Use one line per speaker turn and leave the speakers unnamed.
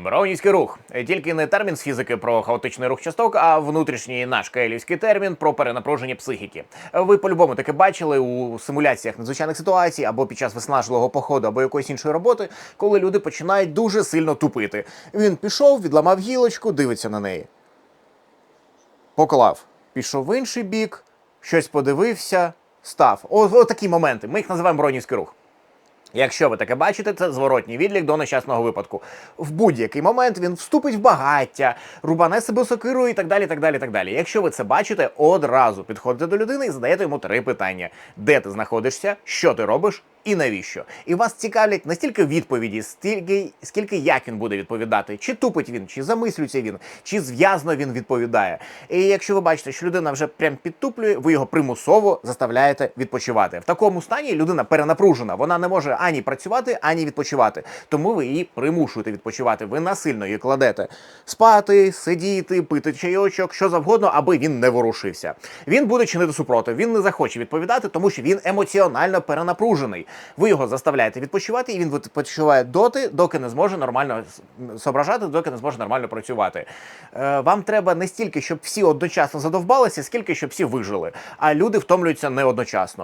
Браунівський рух тільки не термін з фізики про хаотичний рух часток, а внутрішній наш каелівський термін про перенапруження психіки. Ви по-любому таке бачили у симуляціях надзвичайних ситуацій або під час виснажливого походу, або якоїсь іншої роботи, коли люди починають дуже сильно тупити. Він пішов, відламав гілочку, дивиться на неї. Поклав, пішов в інший бік, щось подивився, став. О, о такі моменти. Ми їх називаємо бронівський рух. Якщо ви таке бачите, це зворотній відлік до нещасного випадку. В будь-який момент він вступить в багаття, рубане себе сокирою і так далі. так далі, так далі. Якщо ви це бачите, одразу підходите до людини і задаєте йому три питання: де ти знаходишся, що ти робиш і навіщо? І вас цікавлять не стільки відповіді, стільки скільки як він буде відповідати, чи тупить він, чи замислюється він, чи зв'язно він відповідає. І якщо ви бачите, що людина вже прям підтуплює, ви його примусово заставляєте відпочивати. В такому стані людина перенапружена, вона не може ані працювати, ані відпочивати. Тому ви її примушуєте відпочивати. Ви насильно її кладете спати, сидіти, пити чайочок, що завгодно, аби він не ворушився. Він буде чинити супротив. Він не захоче відповідати, тому що він емоціонально перенапружений. Ви його заставляєте відпочивати, і він відпочиває доти, доки не зможе нормально соображати, доки не зможе нормально працювати. Е, вам треба не стільки, щоб всі одночасно задовбалися, скільки щоб всі вижили. А люди втомлюються не одночасно.